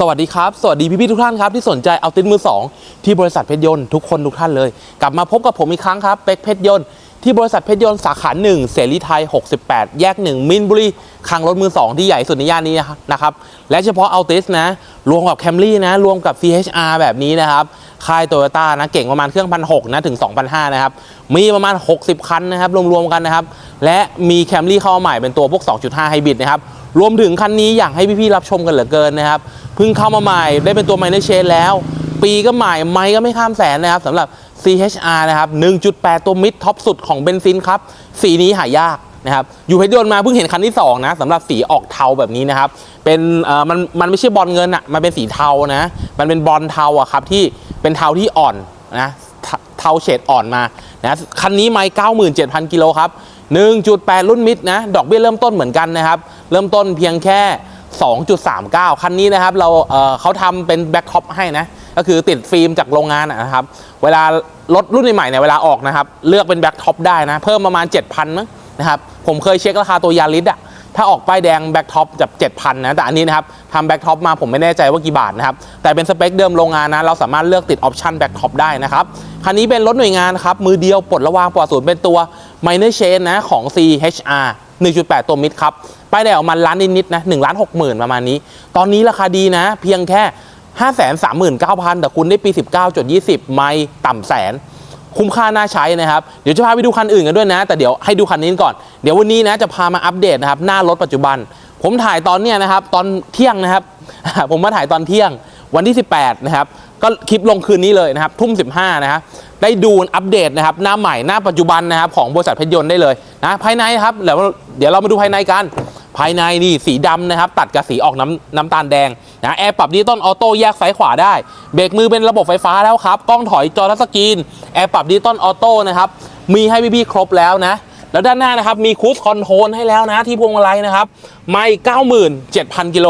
สวัสดีครับ สวัสดีพี่ๆทุกท่านครับที่สนใจเอาตินมือ 2 ที่บริษัทเพชรยนต์ทุกคนทุกท่านเลย กลับมาพบกับผมอีกครั้งครับเป็กเพชรยนต์ที่บริษัทเพชรยนต์สาขา 1 เสรีไทย 68 แยก 1 มินบุรีคลังรถมือ 2 ที่ใหญ่สุดในย่านนี้นะครับ และเฉพาะเอาติสนะ รวมกับแคมรี่นะ รวมกับ CHR แบบนี้นะครับ ค่ายโตโยต้านะเก่งประมาณเครื่องพันหนะถึง 2,500 นะครับ มีประมาณ 60 คันนะครับ รวมๆกันนะครับ และมีแคมรี่เข้ามาใหม่เป็นตัวพวก 2.5 ไฮบริดนะครับรวมถึงคันนี้อยากให้พี่ๆรับชมกันเหลือเกินนะครับ เพิ่งเข้ามาใหม่ได้เป็นตัวไมเนเชนแล้ว ปีก็ใหม่ไมค์ก็ไม่ข้ามแสนนะครับสำหรับ CHR นะครับ 1.8 ตัวมิดท็อปสุดของเบนซินครับ สีนี้หายากนะครับอยู่เพชรยนต์มาเพิ่งเห็นคันที่2นะสำหรับสีออกเทาแบบนี้นะครับ เป็นเอ่อมันมันไม่ใช่บอลเงินอะมันเป็นสีเทานะ มันเป็นบอลเทาอะครับที่เป็นเทาที่อ่อนนะเทาเทาเฉดอ่อนมานะคันนี้ไมค์97,000กิโลครับ1.8 รุ่นมิดนะดอกเบี้ยเริ่มต้นเหมือนกันนะครับ เริ่มต้นเพียงแค่ 2.39 คันนี้นะครับเราเเขาทำเป็นแบ็คท็อปให้นะ ก็คือติดฟิล์มจากโรงงานนะครับ เวลารถรุ่นใหม่เนี่ยเวลาออกนะครับ เลือกเป็นแบ็คท็อปได้นะ เพิ่มประมาณ 7,000มั้งนะครับ ผมเคยเช็คราคาตัวยาริสอะถ้าออกป้ายแดงแบ็คท็อปจะ7,000นะ แต่อันนี้นะครับทำแบ็คท็อปมาผมไม่แน่ใจว่ากี่บาทนะครับ แต่เป็นสเปคเดิมโรงงานนะ เราสามารถเลือกติดออปชั่นแบ็คท็อปได้นะครับ คันนี้เป็นรถหน่วยงานครับ มือเดียวปลดระวางปลอดศูนย์เป็นตัว minor chain นะของ CHR 1.8 ตัวมิดครับ ป้ายแดงออกมาล้านนิดๆนะ1ล้าน6หมื่นประมาณนี้ ตอนนี้ราคาดีนะ เพียงแค่539,000แต่คุณได้ปี19.20ไม่ต่ำแสนคุ้มค่าน่าใช้นะครับ เดี๋ยวจะพาไปดูคันอื่นกันด้วยนะ แต่เดี๋ยวให้ดูคันนี้ก่อน เดี๋ยววันนี้นะจะพามาอัปเดตนะครับหน้ารถปัจจุบัน ผมถ่ายตอนเนี้ยนะครับตอนเที่ยงนะครับ ผมมาถ่ายตอนเที่ยงวันที่ 18 นะครับ ก็คลิปลงคืนนี้เลยนะครับ ทุ่ม 15 นะครับ ได้ดูอัปเดตนะครับ หน้าใหม่หน้าปัจจุบันนะครับ ของบริษัทเพชรยนต์ได้เลยนะ ภายในครับ เดี๋ยวเดี๋ยวเรามาดูภายในกัน ภายในนี่สีดำนะครับ ตัดกับสีออกน้ำน้ำตาลแดงนะแอร์ปรับดิจิตอลออโต้แยกซ้ายขวาได้ เบรกมือเป็นระบบไฟฟ้าแล้วครับ กล้องถอยจอทัชสกรีนแอร์ปรับดิจิตอลออโต้นะครับ มีให้พี่ๆครบแล้วนะ แล้วด้านหน้านะครับ มีคูสคอนโทรลให้แล้วนะ ที่พวงมาลัยนะครับไม่97,000 กิโล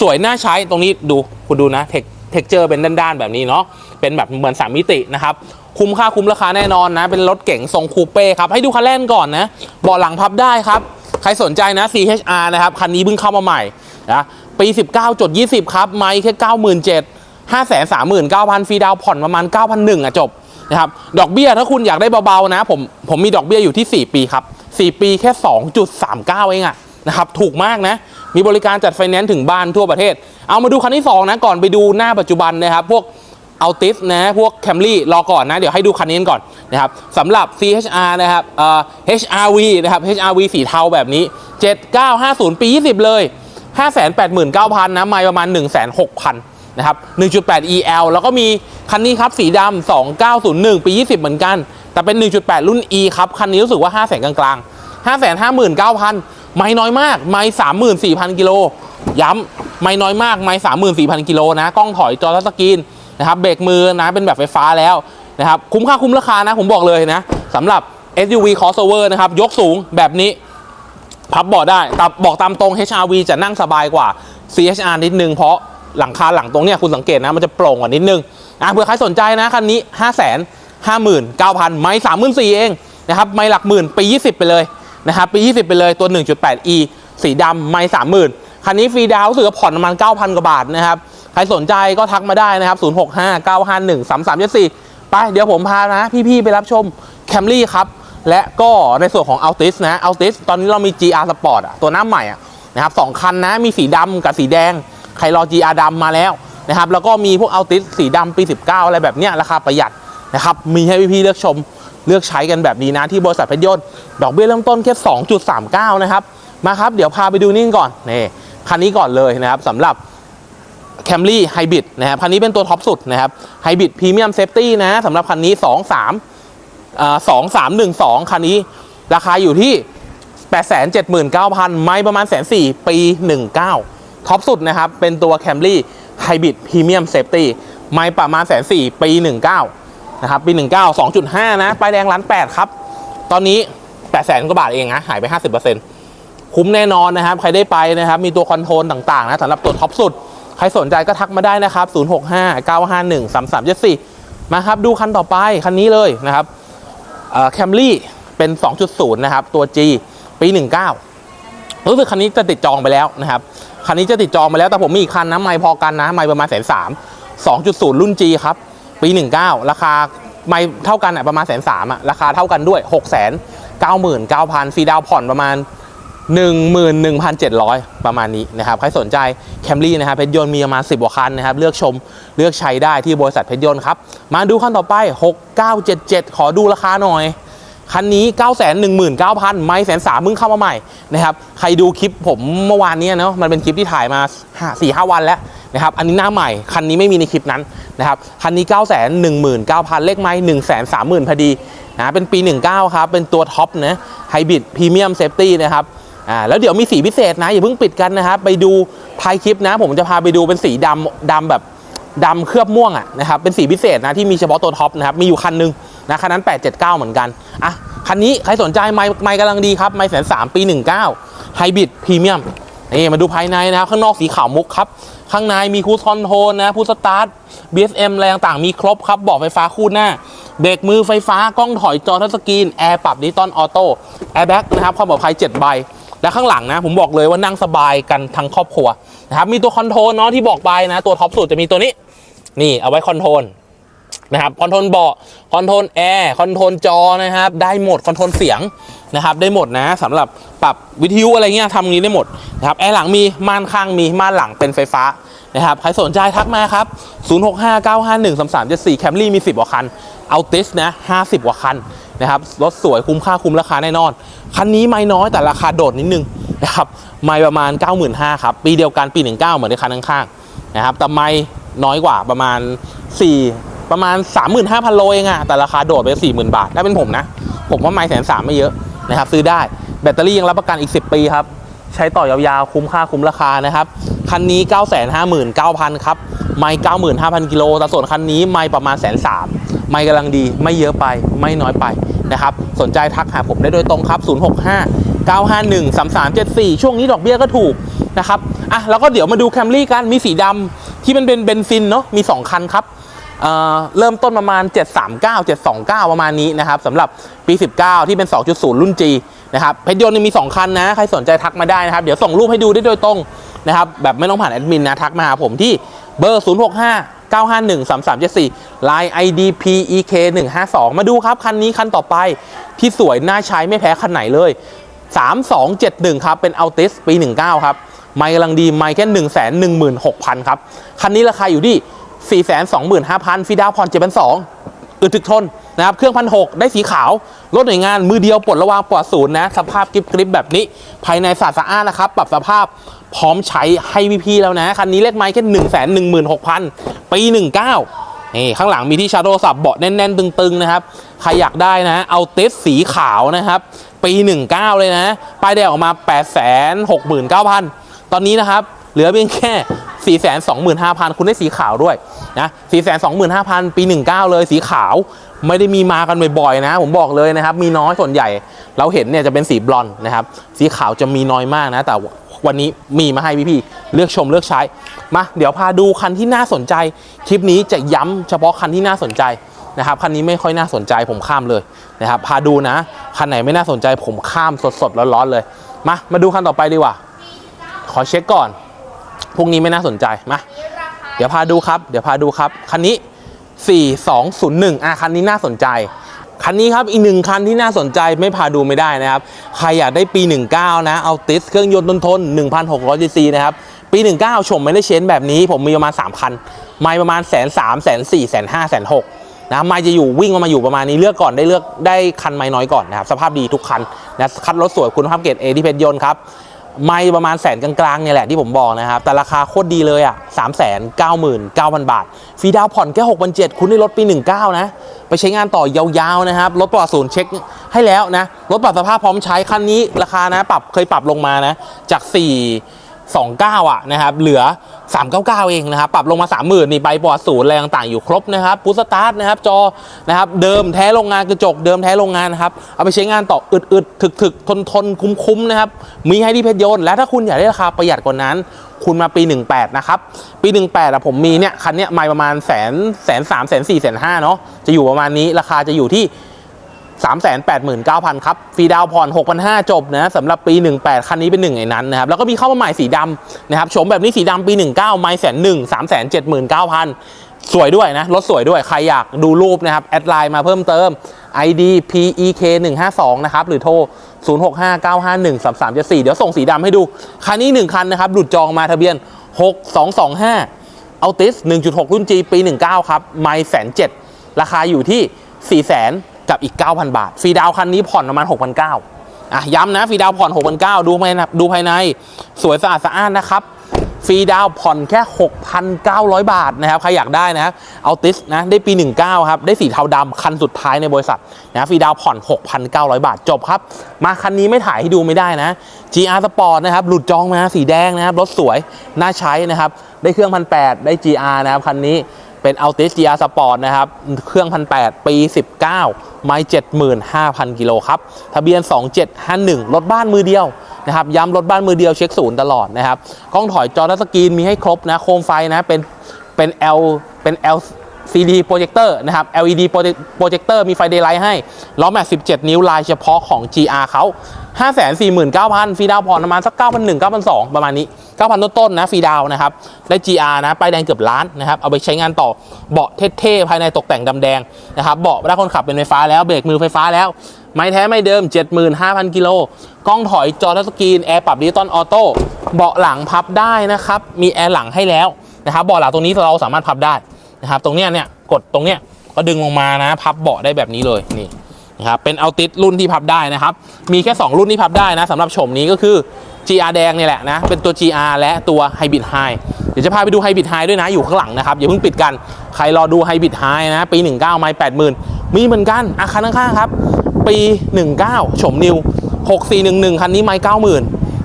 สวยน่าใช้ตรงนี้ดูคุณดูนะเทคเทคเจอร์เป็นด้านๆแบบนี้เนาะเป็นแบบเหมือนสามมิตินะครับคุ้มค่าคุ้มราคาแน่นอนนะ เป็นรถเก๋งทรงคูเป้ครับให้ดูคันแรกก่อนนะเบาะหลังพับได้ครับ รสนใจนะ CHR นะครับ คันนี้เพิ่งเข้ามาใหม่นะปี 19จด20 ครับ ไม่แค่ 97,000 539,000ฟรีดาวผ่อนประมาณ9,100อะจบนะครับดอกเบี้ยถ้าคุณอยากได้เบาๆนะ ผมผมมีดอกเบี้ยอยู่ที่ 4 ปีครับ 4 ปีแค่ 2.39 เองอะนะครับถูกมากนะ มีบริการจัดไฟแนนซ์ถึงบ้านทั่วประเทศ เอามาดูคันที่ 2 นะ ก่อนไปดูหน้าปัจจุบันนะครับ พวก เอาติสนะพวกแคมรี่รอก่อนนะ เดี๋ยวให้ดูคันนี้ก่อนนะครับสำหรับ CHR นะครับเอ่อ HRV นะครับ HRV สีเทาแบบนี้ 7950 ปี 20 เลย 589,000นะไม่ประมาณ106,000นะครับ1.8 EL แล้วก็มีคันนี้ครับ สีดำ2901 ปี 20 เหมือนกัน แต่เป็น 1.8 รุ่น E ครับ คันนี้รู้สึกว่า 500,000กลางๆ 559,000 ไม่น้อยมาก ไม่ 34,000 กิโล ย้ำไม่น้อยมาก ไม่ 34,000 กิโลนะ กล้องถอยจอทัชสกรีน นะครับเบรกมือนะเป็นแบบไฟฟ้าแล้วนะครับคุ้มค่าคุ้มราคานะผมบอกเลยนะสำหรับ SUV crossover นะครับยกสูงแบบนี้พับเบาะได้แต่บอกตามตรง HRV จะนั่งสบายกว่า CHR นิดนึงเพราะหลังคาหลังตรงเนี้ยคุณสังเกตนะมันจะโปร่งกว่านิดนึงอะเผื่อใครสนใจนะคันนี้ 5 5 9 0 0 0 ไม่34,000เองนะครับไม่หลักหมื่นปี 20 ไปเลยนะครับปี 20 ไปเลยตัว 1.8e สีดำไม่30,000 คันนี้ฟรีดาวน์รู้สึกผ่อนประมาณ 9,000 กว่าบาทนะครับ ใครสนใจก็ทักมาได้นะครับ 065 951 3374 ไปเดี๋ยวผมพานะ พี่ๆไปรับชม Camry ครับ และก็ในส่วนของ Altis นะ Altis ตอนนี้เรามี GR Sport อะตัวหน้าใหม่อะนะครับสองคันนะมีสีดำกับสีแดง ใครรอ GR ดำมาแล้วนะครับแล้วก็มีพวก Altis สีดำปี 19 อะไรแบบเนี้ยราคาประหยัดนะครับมีให้พี่ๆเลือกชมเลือกใช้กันแบบนี้นะที่บริษัทเพชรยนต์ดอกเบี้ยเริ่มต้นแค่ 2.39 นะครับ มาครับ เดี๋ยวพาไปดูนี่ก่อนนี่คันนี้ก่อนเลยนะครับสำหรับ แคมรี่ไฮบริดนะครับคันนี้เป็นตัวท็อปสุดนะครับไฮบริดพรีเมียมเซฟตี้นะสำหรับคันนี้ 2 3อ่า2 3 1 2 คันนี้ ราคาอยู่ที่ 879,000 ไม่ประมาณแสนสี่ปี 19 ท็อปสุดนะครับ เป็นตัวแคมรี่ไฮบริดพรีเมียมเซฟตี้ไม่ประมาณแสนสี่ปี 19 นะครับ ปี 19 2.5 นะป้ายแดงล้าน 8 ครับ ตอนนี้8แสนกว่าบาทเองนะ หายไป 50%คุ้มแน่นอนนะครับ ใครได้ไปนะครับ มีตัวคอนโทรลต่างๆนะสำหรับตัวท็อปสุด ใครสนใจก็ทักมาได้นะครับ 065 951 3374 มาครับดูคันต่อไปคันนี้เลยนะครับแคมรี่เป็น 2.0 นะครับ ตัว G ปี 19 รู้สึกคันนี้จะติดจองไปแล้วนะครับ คันนี้จะติดจองมาแล้วแต่ผมมีอีกคันนะไม่พอกันนะไม่ประมาณแสนสามสองจุดศูนย์รุ่น G ครับ ปีหนึ่งเก้าราคาไม่เท่ากันอะประมาณแสนสามอะราคาเท่ากันด้วยหกแสนเก้าหมื่นเก้าพันฟรีดาวผ่อนประมาณ 11,700 ประมาณนี้นะครับใครสนใจแคมรี่นะครับเพชรยนต์มีประมาณ 10กว่าคันนะครับ เลือกชมเลือกใช้ได้ที่บริษัทเพชรยนต์ครับ มาดูคันต่อไป 6977 ขอดูราคาหน่อย คันนี้ 919,000 ไม่แสนสามมึงเข้ามาใหม่นะครับ ใครดูคลิปผมเมื่อวานเนี้เนาะมันเป็นคลิปที่ถ่ายมา 4 5 วันแล้วนะครับอันนี้หน้าใหม่ คันนี้ไม่มีในคลิปนั้นนะครับคันนี้ 919,000 เลขไม้130,000พอดีนะเป็นปี 19 ครับ เป็นตัวท็อปนะไฮบริดพรีเมียมเซฟตี้นะครับ อ่าแล้วเดี๋ยวมีสีพิเศษนะอย่าเพิ่งปิดกันนะครับไปดูท้ายคลิปนะ ผมจะพาไปดูเป็นสีดำดำแบบดำเคลือบม่วงอะนะครับเป็นสีพิเศษนะที่มีเฉพาะตัวท็อปนะครับมีอยู่คันนึงนะคันนั้น 879 เหมือนกันอะคันนี้ใครสนใจไม่ไม่กำลังดีครับไม่แสนสามปี 19ไฮบริดพรีเมียมนี่มาดูภายในนะครับ ข้างนอกสีขาวมุกครับ ข้างในมีคูสคอนโทรนะพูสตาร์ท BSM อะไรต่างมีครบครับบอกไฟฟ้าคู่หน้า เบรกมือไฟฟ้า กล้องถอยจอทัชสกรีน แอร์ปรับดิจิตอลออโต้แอร์แบ็กนะครับความปลอดภัย7ใบ และข้างหลังนะผมบอกเลยว่านั่งสบายกันทั้งครอบครัวนะครับมีตัวคอนโทรลเนาะที่บอกไปนะ ตัวท็อปสุดจะมีตัวนี้ นี่เอาไว้คอนโทรลนะครับคอนโทรลเบาะคอนโทรลแอร์คอนโทรลจอนะครับ ได้หมดคอนโทรลเสียงนะครับ ได้หมดนะสำหรับปรับวิทยุอะไรเงี้ยทำงนี้ได้หมดนะครับแอร์หลังมีม่านข้างมีม่านหลังเป็นไฟฟ้านะครับใครสนใจทักมาครับ 0659513374 Camry มี 10กว่าคันเอาติสนะ50กว่าคัน นะครับรถสวยคุ้มค่าคุ้มราคาแน่นอน คันนี้ไม่น้อยแต่ราคาโดดนิดนึงนะครับไม่ประมาณ 95,000ครับปีเดียวกันปี 19 เหมือนในคันข้างๆนะครับแต่ไม่น้อยกว่าประมาณ 4 ประมาณ 35,000 โลเองอะแต่ราคาโดดไป 40,000 บาทถ้าเป็นผมนะ ผมว่าไม่แสนสามไม่เยอะนะครับซื้อได้แบตเตอรี่ยังรับประกันอีก 10 ปีครับใช้ต่อยาวๆคุ้มค่าคุ้มราคานะครับคันนี้ 959,000 ครับไม่95,000 กิโลแต่ส่วนคันนี้ไม่ประมาณแสนสาม ไม่กำลังดีไม่เยอะไปไม่น้อยไปนะครับ สนใจทักหาผมได้โดยตรงครับ 065 951 3374 ช่วงนี้ดอกเบี้ยก็ถูกนะครับอะแล้วก็เดี๋ยวมาดูแคมรี่กันมีสีดำที่มันเป็นเบนซินเนาะมี 2 คันครับเอ่อเริ่มต้นประมาณ 739 729 ประมาณนี้นะครับสำหรับปี 19 ที่เป็น 2.0 รุ่น G นะครับเพชรยนต์ยังมี 2 คันนะ ใครสนใจทักมาได้นะครับ เดี๋ยวส่งรูปให้ดูได้โดยตรงนะครับแบบไม่ต้องผ่านแอดมินนะ ทักมาหาผมที่เบอร์ 065 951 3374 Line ID PEK 152มาดูครับ คันนี้คันต่อไปที่สวยน่าใช้ไม่แพ้คันไหนเลย 3271 ครับ เป็น Altis ปี 19 ครับ ไม่กำลังดี ไม่แค่ 1 1 6 0 0 0 ครับ คันนี้ราคาอยู่ที่ 425,000ฟรีดาวน์ผ่อน7,200อึดถึกทน นะครับเครื่องพันหได้สีขาวรถหน่วยงานมือเดียวปลดระวางปลอดศูนย์นะสภาพกริบกริบแบบนี้ ภายในสะอาดสะอ้านนะครับ ปรับสภาพพร้อมใช้ให้พี่ๆแล้วนะ คันนี้เลขไม้แค่1 1 6 0 0 0ปี19นี่ข้างหลังมีที่ชาโดว์สับเบาะแน่นๆ ตึงๆ นะครับ ใครอยากได้นะ เอาเตสสีขาวนะครับ ปี 19 เลยนะ ป้ายแดงออกมา 869,000 ตอนนี้นะครับ เหลือเพียงแค่ 425,000 คุณได้สีขาวด้วยนะ 425,000 ปี 19 เลยสีขาว ไม่ได้มีมากันบ่อยๆนะ ผมบอกเลยนะครับ มีน้อยส่วนใหญ่ เราเห็นเนี่ยจะเป็นสีบลอนด์นะครับ สีขาวจะมีน้อยมากนะ แต่วันนี้มีมาให้พี่ๆเลือกชมเลือกใช้ มา เดี๋ยวพาดูคันที่น่าสนใจ คลิปนี้จะย้ำเฉพาะคันที่น่าสนใจนะครับคันนี้ไม่ค่อยน่าสนใจผมข้ามเลยนะครับพาดูนะคันไหนไม่น่าสนใจผมข้ามสดๆร้อนๆเลย มามาดูคันต่อไปดีกว่า ขอเช็คก่อนพวกนี้ไม่น่าสนใจมาเดี๋ยวพาดูครับ เดี๋ยวพาดูครับคันนี้ 4201อะคันนี้น่าสนใจคันนี้ครับอีกหนึ่งคันที่น่าสนใจไม่พาดูไม่ได้นะครับ ใครอยากได้ปี 19 นะเอาติสเครื่องยนต์ทนทน1,600 cc นะครับ ปี 19 ชมไม่ได้เชนแบบนี้ ผมมีประมาณ 3 คัน ไม่ประมาณแสนสามแสนสี่แสนห้าแสนหกนะไม่จะอยู่วิ่งมาอยู่ประมาณนี้เลือกก่อนได้เลือกได้คันไม่น้อยก่อนนะครับ สภาพดีทุกคันนะคันรถสวยคุณภาพเกรดเอที่เพชรยนต์ครับ ไม่ประมาณแสนกลางๆเนี่ยแหละที่ผมบอกนะครับ แต่ราคาโคตรดีเลยอะสามแสนเก้าหมื่นเก้าพันบาท ฟรีดาวผ่อนแค่หกพันเจ็ดคุณได้รถปีหนึ่งเก้านะ ไปใช้งานต่อยาวๆนะครับ รถปลอดศูนย์เช็คให้แล้วนะ รถปรับสภาพพร้อมใช้คันนี้ราคานะ ปรับเคยปรับลงมานะ จากสี่สองเก้าอะนะครับ เหลือ 399 เองนะครับ ปรับลงมา 30,000นี่ใบปอดศูนย์อะไรต่างๆอยู่ครบนะครับพุทสตาร์ทนะครับ จอนะครับ เดิมแท้โรงงานกระจกเดิมแท้โรงงานนะครับ เอาไปใช้งานต่ออึดๆถึกๆ ทนๆ คุ้มๆ นะครับ มีให้ที่เพชรยนต์และถ้าคุณอยากได้ราคาประหยัดกว่านั้น คุณมาปี 18 นะครับ ปี 18อะผมมีเนี่ย คันเนี้ยไม่ประมาณแสนแสนสามแสนสี่แสนห้าเนาะจะอยู่ประมาณนี้ราคาจะอยู่ที่ 389,000 ครับฟรีดาวผ่อน 6,500 จบนะสำหรับปี 18 คันนี้เป็นหนึ่งในนั้นนะครับ แล้วก็มีเข้ามาใหม่สีดำนะครับโฉมแบบนี้สีดำปี 19 ไม่แสนหนึ่งสามแสนเจ็ดหมื่นเก้าพันสวยด้วยนะ รถสวยด้วย ใครอยากดูรูปนะครับ แอดไลน์มาเพิ่มเติม ID PEK 152นะครับ หรือโทร 0659513374 เดี๋ยวส่งสีดำให้ดู คันนี้ 1 คันนะครับ หลุดจองมาทะเบียน 6225เอาติส1.6 รุ่น G ปี 19 ครับ ไม่แสนเจ็ดราคาอยู่ที่4 0 0 0 0 0 กับอีก 9,000 บาทฟรีดาวคันนี้ผ่อนประมาณ 6,900อะย้ำนะฟรีดาวผ่อน 6,900 ดูภายในดูภายใน สวยสะอาดสะอ้านนะครับฟรีดาวผ่อนแค่ 6,900 บาทนะครับ ใครอยากได้นะครับเอาติสนะ ได้ปี 19 ครับ ได้สีเทาดำคันสุดท้ายในบริษัทนะฟรีดาวผ่อน 6,900 บาทจบครับ มาคันนี้ไม่ถ่ายให้ดูไม่ได้นะ GR Sport นะครับ หลุดจองมาสีแดงนะครับ รถสวย น่าใช้นะครับ ได้เครื่องพันแได้ GR นะครับ คันนี้ เป็น Altis GR Sport นะครับ เครื่องพันแปี 19 ไม้75,000 กิโลครับ ทะเบียน 2751 รถบ้านมือเดียวนะครับ ย้ำรถบ้านมือเดียวเช็คศูนย์ตลอดนะครับ กล้องถอยจอทัชสกรีนมีให้ครบนะ โคมไฟนะ เป็น เป็น L เป็น LCD โปรเจคเตอร์นะครับ LED โปรเจคเตอร์มีไฟเดย์ไลท์ให้ ล้อแม็ก17 นิ้วลายเฉพาะของ GR เขา549,000 ฟรีดาวน์ผ่อนประมาณสัก 9,100 9,200 ประมาณนี้ 9,000 ต้นๆนะฟรีดาวนะครับได้ GR นะป้ายแดงเกือบล้านนะครับเอาไปใช้งานต่อเบาะเท่ๆภายในตกแต่งดำแดงนะครับเบาะด้านคนขับเป็นไฟฟ้าแล้วเบรกมือไฟฟ้าแล้ว ไม้แท้ไม่เดิม 75,000 กิโลกล้องถอยจอทัชสกรีนแอร์ปรับดิจิตอลออโต้เบาะหลังพับได้นะครับมีแอร์หลังให้แล้วนะครับเบาะหลังตรงนี้เราสามารถพับได้นะครับตรงเนี้ยเนี่ยกดตรงเนี้ยก็ดึงลงมานะพับเบาะได้แบบนี้เลยนี่นะครับเป็นเอาติดรุ่นที่พับได้นะครับ มีแค่ 2 รุ่นที่พับได้นะสำหรับโฉมนี้ก็คือ GR แดงเนี่ยแหละนะเป็นตัว GR และตัว Hybrid High เดี๋ยวจะพาไปดู Hybrid High ด้วยนะอยู่ข้างหลังนะครับอย่าเพิ่งปิดกันใครรอดู Hybrid High นะปี 19 ไม่80,000 มีเหมือนกันอาคารข้างๆครับ ปี 19โฉมนิว 6411 คันนี้ไม่90,000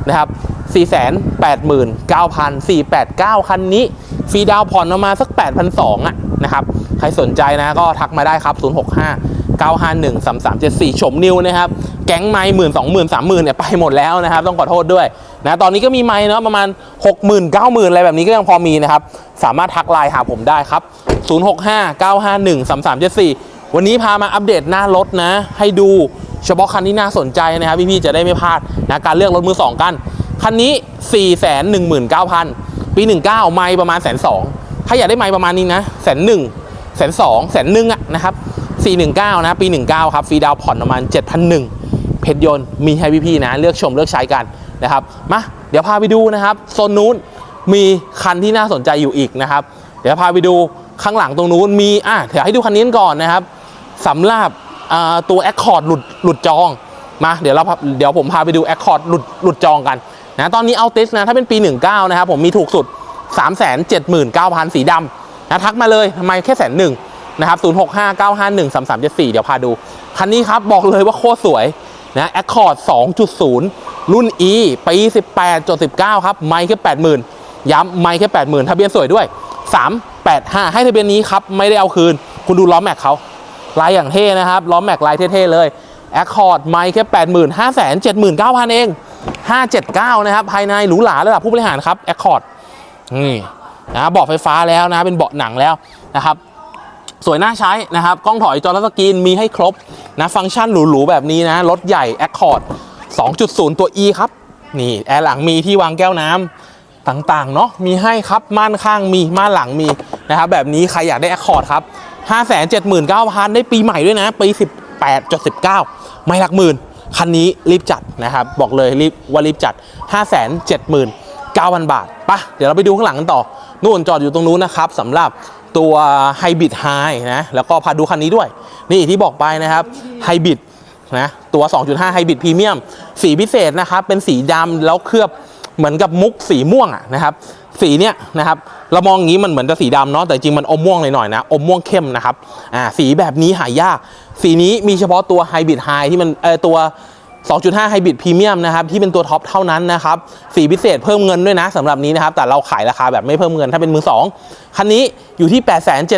นะครับ 489,489 คันนี้ ฟรีดาวผ่อนประมาณสัก 8,200อะนะครับ ใครสนใจนะก็ทักมาได้ครับ 065 951 3374 ชมนิวนะครับ แก๊งไม้หมื่นสองหมื่นสามหมื่นเนี่ยไปหมดแล้วนะครับ ต้องขอโทษด้วยนะตอนนี้ก็มีไม้เนาะประมาณ 6 0,000 90,000 อะไรแบบนี้ก็ยังพอมีนะครับ สามารถทักไลน์หาผมได้ครับ 065 951 3374 วันนี้พามาอัปเดตหน้ารถนะ ให้ดูเฉพาะคันที่น่าสนใจนะครับพี่ๆจะได้ไม่พลาดนะการเลือกรถมือสองกันคันนี้ 4 1 9 0 0 0 ปี 19 ไม้ประมาณแสนสองถ้าอยากได้ไม้ประมาณนี้นะแสนหนึ่ง แสนสองแสนหนึ่งอะนะครับ419 นะ ปี 19 ครับ ฟรีดาวผ่อนประมาณ 7,001เพชรยนต์มีให้พี่ๆนะ เลือกชมเลือกใช้กันนะครับมาเดี๋ยวพาไปดูนะครับโซนนู้นมีคันที่น่าสนใจอยู่อีกนะครับ เดี๋ยวพาไปดูข้างหลังตรงนู้นมีอะเดี๋ยวให้ดูคันนี้ก่อนนะครับสำหรับตัว Accord หลุดหลุดจองมาเดี๋ยวเราพาเดี๋ยวผมพาไปดู Accord หลุดหลุดจองกันนะตอนนี้เอาติสนะถ้าเป็นปี 19 นะครับผมมีถูกสุด 379,000 สีดำ นะทักมาเลยทำไมแค่แสนหนึ่งนะครับ0659513374เดี๋ยวพาดู คันนี้ครับบอกเลยว่าโคตรสวยนะ Accord 2.0รุ่น E ปี18.19ครับ ไม่แค่80,000ย้ำไม่แค่80,000ทะเบียนสวยด้วย385ให้ทะเบียนนี้ครับ ไม่ได้เอาคืน คุณดูล้อแม็กเขาลายอย่างเท่นะครับล้อแม็กลายเท่ๆเลย Accord ไม่แค่80,000 579,000เอง579นะครับ ภายในหรูหราระดับผู้บริหารครับ Accord นี่ นะเบาะไฟฟ้าแล้วนะเป็นเบาะหนังแล้วนะครับ สวยน่าใช้นะครับ กล้องถอยจอทัชสกรีนมีให้ครบนะฟังก์ชันหรูๆแบบนี้นะรถใหญ่ Accord 2.0 ตัว E ครับ นี่แอร์หลังมีที่วางแก้วน้ำต่างๆเนาะมีให้ครับม่านข้างมีม่านหลังมีนะครับแบบนี้ใครอยากได้ Accord ครับ 579,000 ได้ปีใหม่ด้วยนะ ปี 18.19 ไม่หลักหมื่นคันนี้รีบจัดนะครับ บอกเลยรีบว่ารีบจัด 579,000 บาทปะเดี๋ยวเราไปดูข้างหลังกันต่อ นู่นจอดอยู่ตรงนู้นนะครับสำหรับตัวไฮบริดไฮนะแล้วก็พาดูคันนี้ด้วย นี่ที่บอกไปนะครับไฮบริดนะตัว 2.5ไฮบริดพรีเมียมสีพิเศษนะครับ เป็นสีดำแล้วเคลือบเหมือนกับมุกสีม่วงอะนะครับ สีเนี้ยนะครับเรามองอย่างนี้มันเหมือนจะสีดำเนาะแต่จริงมันอมม่วงหน่อยๆนะอมม่วงเข้มนะครับอ่าสีแบบนี้หายาก สีนี้มีเฉพาะตัวไฮบริดไฮที่มันเออตัว 2.5 ไฮบริดพรีเมียมนะครับที่เป็นตัวท็อปเท่านั้นนะครับสีพิเศษเพิ่มเงินด้วยนะสำหรับนี้นะครับแต่เราขายราคาแบบไม่เพิ่มเงินถ้าเป็นมือ2คันนี้อยู่ที่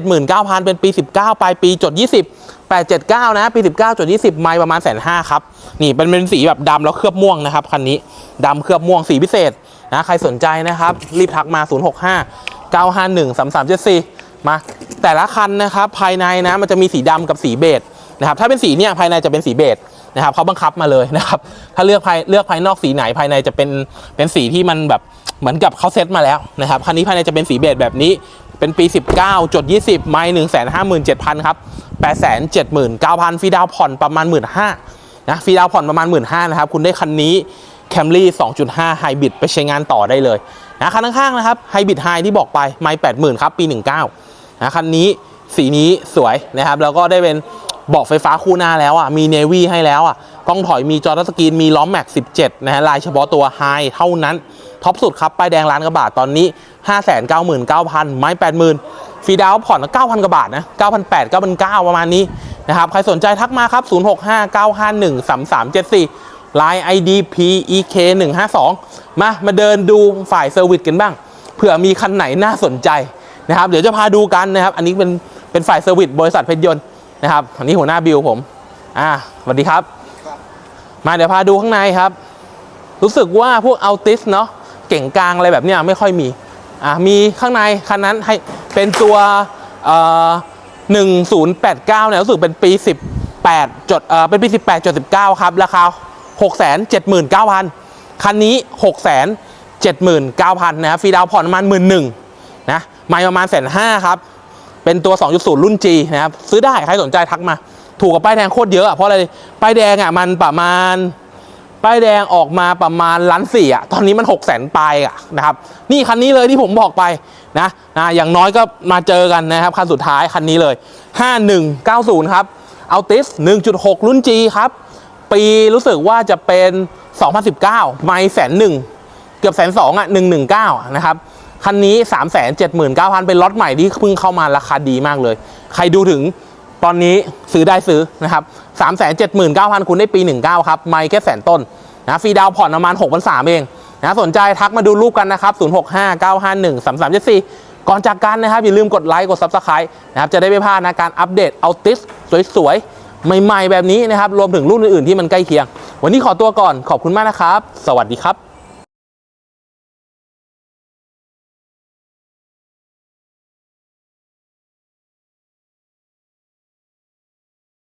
879,000 เป็นปี 19 ปลายปีจด 20 879 นะปี 19จด20 ไมล์ประมาณแสนห้าครับนี่เป็นเป็นสีแบบดำแล้วเคลือบม่วงนะครับคันนี้ดำเคลือบม่วงสีพิเศษนะใครสนใจนะครับรีบทักมา 065 951 3374 มาแต่ละคันนะครับภายในนะมันจะมีสีดำกับสีเบจนะครับถ้าเป็นสีเนี่ยภายในจะเป็นสีเบจ นะครับเขาบังคับมาเลยนะครับ ถ้าเลือกภายเลือกภายนอกสีไหนภายในจะเป็นเป็นสีที่มันแบบเหมือนกับเขาเซตมาแล้วนะครับคันนี้ภายในจะเป็นสีเบจแบบนี้เป็นปี 19จด20 ไมล์157,000ครับ879,000ฟรีดาวน์ผ่อนประมาณ 15,000นะฟรีดาวผ่อนประมาณ 15,000นะครับ คุณได้คันนี้ Camry 2.5 Hybrid ไปใช้งานต่อได้เลยนะคันข้างๆนะครับ Hybrid High ที่บอกไปไมล์80,000 ครับ ปี 19นะคันนี้ สีนี้สวยนะครับ แล้วก็ได้เป็นเบอกไฟฟ้าคู่หน้าแล้วอะมีเนวี่ให้แล้วอะกล้องถอยมีจอทัชสกรีนมีล้อมแม็ก17นะฮะลายเฉพาะตัว High เท่านั้นท็อปสุดครับป้ายแดงล้านกว่าบาทตอนนี้ 599,000 ไม้ 80,000ฟรีดาวน์ผ่อน9,000กว่าบาทนะ9,800 9,900 ประมาณนี้นะครับ ใครสนใจทักมาครับ 0659513374 Line ID PEK 152 มา มาเดินดูฝ่ายเซอร์วิสกันบ้าง เผื่อมีคันไหนน่าสนใจนะครับ เดี๋ยวจะพาดูกันนะครับ อันนี้เป็น เป็นฝ่ายเซอร์วิสบริษัทเพชรยนต์นะครับอันนี้หัวหน้าบิวผมอ่าสวัสดีครับ มาเดี๋ยวพาดูข้างในครับ รู้สึกว่าพวกอัลติสเนาะเก่งกลางอะไรแบบเนี้ยไม่ค่อยมีอะมีข้างในคันนั้นให้เป็นตัวเอ่อ1089เนี่ยรู้สึกเป็นปี18จดเอ่อเป็นปี18จด19ครับราคา679,000คันนี้679,000นะครับฟรีดาวน์ผ่อนประมาณ11,000นะไม่ประมาณแสนห้าครับ เป็นตัว 2.0 รุ่น G นะครับ ซื้อได้ใครสนใจทักมา ถูกกับป้ายแดงโคตรเยอะอะเพราะอะไร ป้ายแดงอะมันประมาณ ป้ายแดงออกมาประมาณล้านสี่อะ ตอนนี้มัน6 0 0 0 0 0ปลายอะนะครับ นี่คันนี้เลยที่ผมบอกไปนะนะอย่างน้อยก็มาเจอกันนะครับ คันสุดท้ายคันนี้เลย 5190 ครับเอาติส1.6 รุ่น G ครับ ปีรู้สึกว่าจะเป็น 2019 ไม่แสนหนึ่งเกือบแสนสองอะหนึ่งหนึ่งเก้านะครับ คันนี้3ามแสนเจ็ดหมื่นเก้าพันเป็นล็อตใหม่ที่เพิ่งเข้ามาราคาดีมากเลย ใครดูถึงตอนนี้ซื้อได้ซื้อนะครับสามแสนเจ็ดหมื่นเก้าพันคุณได้ปี 19 ครับ ไม่แค่แสนต้นนะฟรีดาวผ่อนประมาณ6 3 0 0เองนะสนใจทักมาดูรูปกันนะครับ 0 6 5 9 5 1 3 3 7 4 ก่อนจากกันนะครับ อย่าลืมกดไลค์กด Subscribe นะครับจะได้ไม่พลาดนะการอัปเดตเอาติสสวยๆ ใหม่ๆ แบบนี้นะครับ รวมถึงรุ่นอื่นๆที่มันใกล้เคียง วันนี้ขอตัวก่อนขอบคุณมากนะครับ สวัสดีครับ